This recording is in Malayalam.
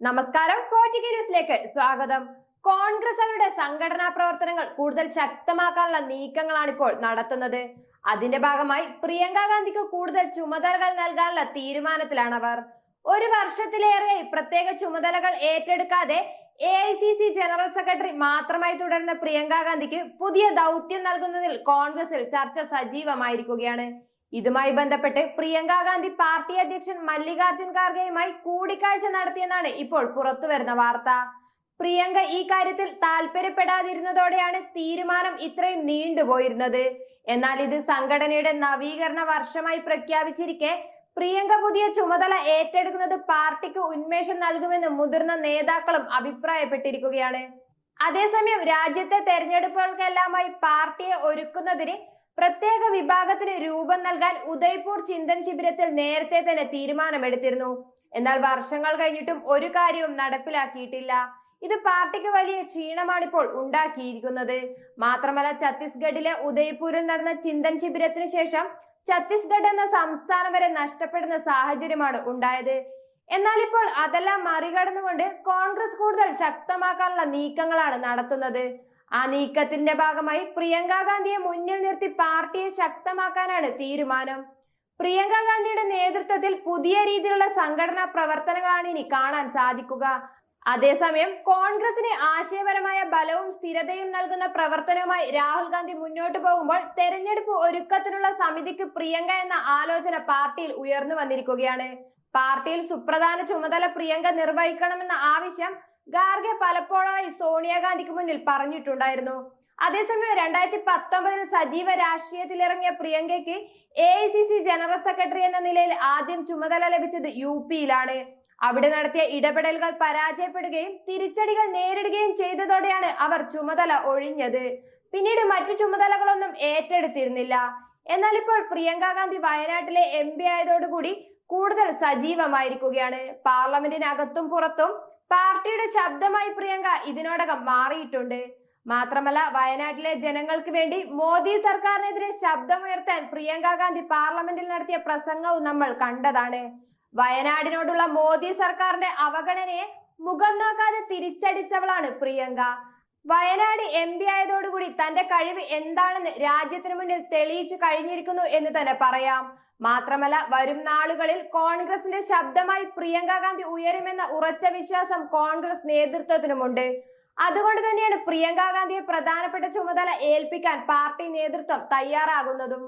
നമസ്കാരം. ന്യൂസിലേക്ക് സ്വാഗതം. കോൺഗ്രസ് അവരുടെ സംഘടനാ പ്രവർത്തനങ്ങൾ കൂടുതൽ ശക്തമാക്കാനുള്ള നീക്കങ്ങളാണ് ഇപ്പോൾ നടത്തുന്നത്. അതിന്റെ ഭാഗമായി പ്രിയങ്ക ഗാന്ധിക്ക് കൂടുതൽ ചുമതലകൾ നൽകാനുള്ള തീരുമാനത്തിലാണ് അവർ ഒരു വർഷത്തിലേറെ പ്രത്യേക ചുമതലകൾ ഏറ്റെടുക്കാതെ A I C C general secretary മാത്രമായി തുടരുന്ന പ്രിയങ്ക ഗാന്ധിക്ക് പുതിയ ദൗത്യം നൽകുന്നതിൽ കോൺഗ്രസിൽ ചർച്ച സജീവമായിരിക്കുകയാണ്. ഇതുമായി ബന്ധപ്പെട്ട് പ്രിയങ്ക ഗാന്ധി പാർട്ടി അധ്യക്ഷൻ മല്ലികാർജുൻ ഖാർഗെയുമായി കൂടിക്കാഴ്ച നടത്തിയെന്നാണ് ഇപ്പോൾ പുറത്തുവരുന്ന വാർത്ത. പ്രിയങ്ക ഈ കാര്യത്തിൽ താല്പര്യപ്പെടാതിരുന്നതോടെയാണ് തീരുമാനം ഇത്രയും നീണ്ടുപോയിരുന്നത്. എന്നാൽ ഇത് സംഘടനയുടെ നവീകരണ വർഷമായി പ്രഖ്യാപിച്ചിരിക്കെ പ്രിയങ്ക പുതിയ ചുമതല ഏറ്റെടുക്കുന്നത് പാർട്ടിക്ക് ഉന്മേഷം നൽകുമെന്ന് മുതിർന്ന നേതാക്കളും അഭിപ്രായപ്പെട്ടിരിക്കുകയാണ്. അതേസമയം രാജ്യത്തെ തെരഞ്ഞെടുപ്പുകൾക്കെല്ലാമായി പാർട്ടിയെ ഒരുക്കുന്നതിന് പ്രത്യേക വിഭാഗത്തിന് രൂപം നൽകാൻ ഉദയ്പൂർ ചിന്തൻ ശിബിരത്തിൽ നേരത്തെ തന്നെ തീരുമാനമെടുത്തിരുന്നു. എന്നാൽ വർഷങ്ങൾ കഴിഞ്ഞിട്ടും ഒരു കാര്യവും നടപ്പിലാക്കിയിട്ടില്ല. ഇത് പാർട്ടിക്ക് വലിയ ക്ഷീണമാണിപ്പോൾ ഉണ്ടാക്കിയിരിക്കുന്നത്. മാത്രമല്ല ഛത്തീസ്ഗഡിലെ ഉദയ്പൂരിൽ നടന്ന ചിന്തൻ ശിബിരത്തിന് ശേഷം ഛത്തീസ്ഗഡ് എന്ന സംസ്ഥാനം വരെ നഷ്ടപ്പെടുന്ന സാഹചര്യമാണ് ഉണ്ടായത്. എന്നാൽ ഇപ്പോൾ അതെല്ലാം മറികടന്നുകൊണ്ട് കോൺഗ്രസ് കൂടുതൽ ശക്തമാക്കാനുള്ള നീക്കങ്ങളാണ് നടത്തുന്നത്. ആ നീക്കത്തിന്റെ ഭാഗമായി പ്രിയങ്ക ഗാന്ധിയെ മുന്നിൽ നിർത്തി പാർട്ടിയെ ശക്തമാക്കാനാണ് തീരുമാനം. പ്രിയങ്ക ഗാന്ധിയുടെ നേതൃത്വത്തിൽ പുതിയ രീതിയിലുള്ള സംഘടനാ പ്രവർത്തനങ്ങളാണ് ഇനി കാണാൻ സാധിക്കുക. അതേസമയം കോൺഗ്രസിന് ആശയപരമായ ബലവും സ്ഥിരതയും നൽകുന്ന പ്രവർത്തനവുമായി രാഹുൽ ഗാന്ധി മുന്നോട്ട് പോകുമ്പോൾ തെരഞ്ഞെടുപ്പ് ഒരുക്കത്തിനുള്ള സമിതിക്ക് പ്രിയങ്ക എന്ന ആലോചന പാർട്ടിയിൽ ഉയർന്നു വന്നിരിക്കുകയാണ്. പാർട്ടിയിൽ സുപ്രധാന ചുമതല പ്രിയങ്ക നിർവഹിക്കണമെന്ന ആവശ്യം ഖാർഗെ പലപ്പോഴായി സോണിയാഗാന്ധിക്ക് മുന്നിൽ പറഞ്ഞിട്ടുണ്ടായിരുന്നു. അതേസമയം രണ്ടായിരത്തി പത്തൊമ്പതിൽ സജീവ രാഷ്ട്രീയത്തിലിറങ്ങിയ പ്രിയങ്കയ്ക്ക് A I C C general secretary എന്ന നിലയിൽ ആദ്യം ചുമതല ലഭിച്ചത് യു പിയിലാണ്. അവിടെ നടത്തിയ ഇടപെടലുകൾ പരാജയപ്പെടുകയും തിരിച്ചടികൾ നേരിടുകയും ചെയ്തതോടെയാണ് അവർ ചുമതല ഒഴിഞ്ഞത്. പിന്നീട് മറ്റു ചുമതലകളൊന്നും ഏറ്റെടുത്തിരുന്നില്ല. എന്നാൽ ഇപ്പോൾ പ്രിയങ്ക ഗാന്ധി വയനാട്ടിലെ എം പി ആയതോടുകൂടി കൂടുതൽ സജീവമായിരിക്കുകയാണ്. പാർലമെന്റിനകത്തും പുറത്തും പാർട്ടിയുടെ ശബ്ദമായി പ്രിയങ്ക ഇതിനോടകം മാറിയിട്ടുണ്ട്. മാത്രമല്ല വയനാട്ടിലെ ജനങ്ങൾക്ക് വേണ്ടി മോദി സർക്കാരിനെതിരെ ശബ്ദമുയർത്താൻ പ്രിയങ്ക ഗാന്ധി പാർലമെന്റിൽ നടത്തിയ പ്രസംഗവും നമ്മൾ കണ്ടതാണ്. വയനാടിനോടുള്ള മോദി സർക്കാരിന്റെ അവഗണനയെ മുഖം നോക്കാതെ തിരിച്ചടിച്ചവളാണ് പ്രിയങ്ക. വയനാട് എം പി ആയതോടുകൂടി തന്റെ കഴിവ് എന്താണെന്ന് രാജ്യത്തിന് മുന്നിൽ തെളിയിച്ചു കഴിഞ്ഞിരിക്കുന്നു എന്ന് തന്നെ പറയാം. മാത്രമല്ല വരും നാളുകളിൽ കോൺഗ്രസിന്റെ ശബ്ദമായി പ്രിയങ്ക ഗാന്ധി ഉയരുമെന്ന ഉറച്ച വിശ്വാസം കോൺഗ്രസ് നേതൃത്വത്തിനുമുണ്ട്. അതുകൊണ്ട് തന്നെയാണ് പ്രിയങ്ക ഗാന്ധിയെ പ്രധാനപ്പെട്ട ചുമതല ഏൽപ്പിക്കാൻ പാർട്ടി നേതൃത്വം തയ്യാറാകുന്നതും.